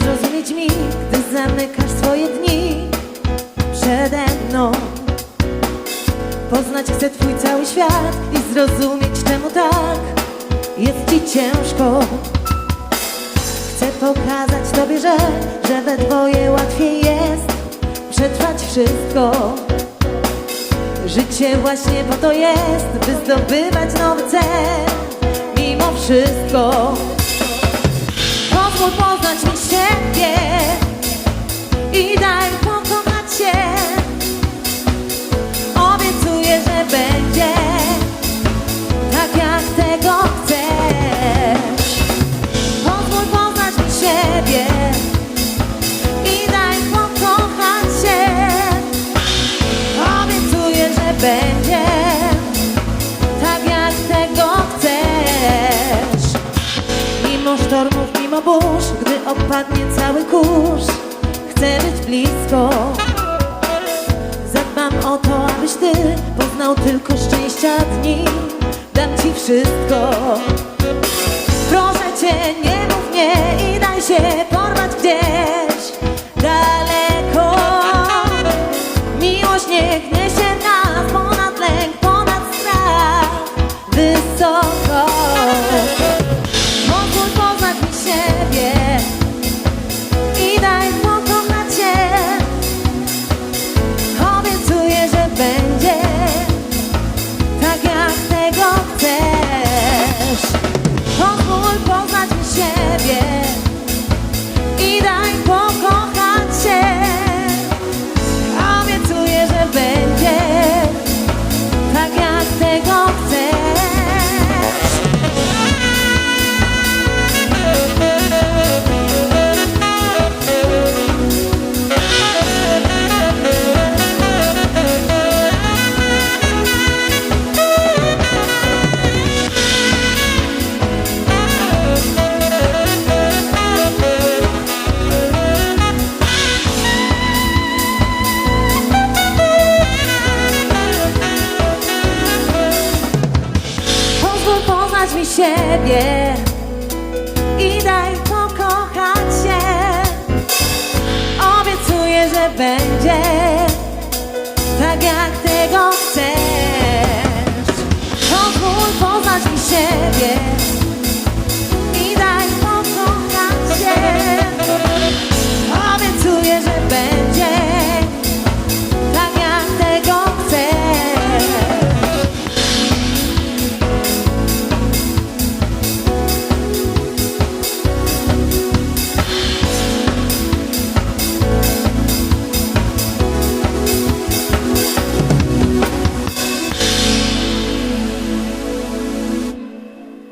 zrozumieć mi, gdy zamykasz swoje dni przede mną. Poznać chcę twój cały świat i zrozumieć czemu tak jest ci ciężko. Chcę pokazać tobie, że, że we dwoje łatwiej jest przetrwać wszystko. Życie właśnie po to jest, by zdobywać nowy cel Mimo wszystko Poznać mi siebie I daj pokochać się. Obiecuję, że będzie Tak jak tego chcesz. Pozwól poznać mi siebie I daj pokochać się. Obiecuję, że będzie sztormów, mimo burz, gdy opadnie cały kurz, chcę być blisko. Zadbam o to, abyś ty poznał tylko szczęścia dni. Dam ci wszystko. siebie i daj pokochać się. Obiecuję, że będzie tak jak tego chcesz. Pozwól poznać mi siebie.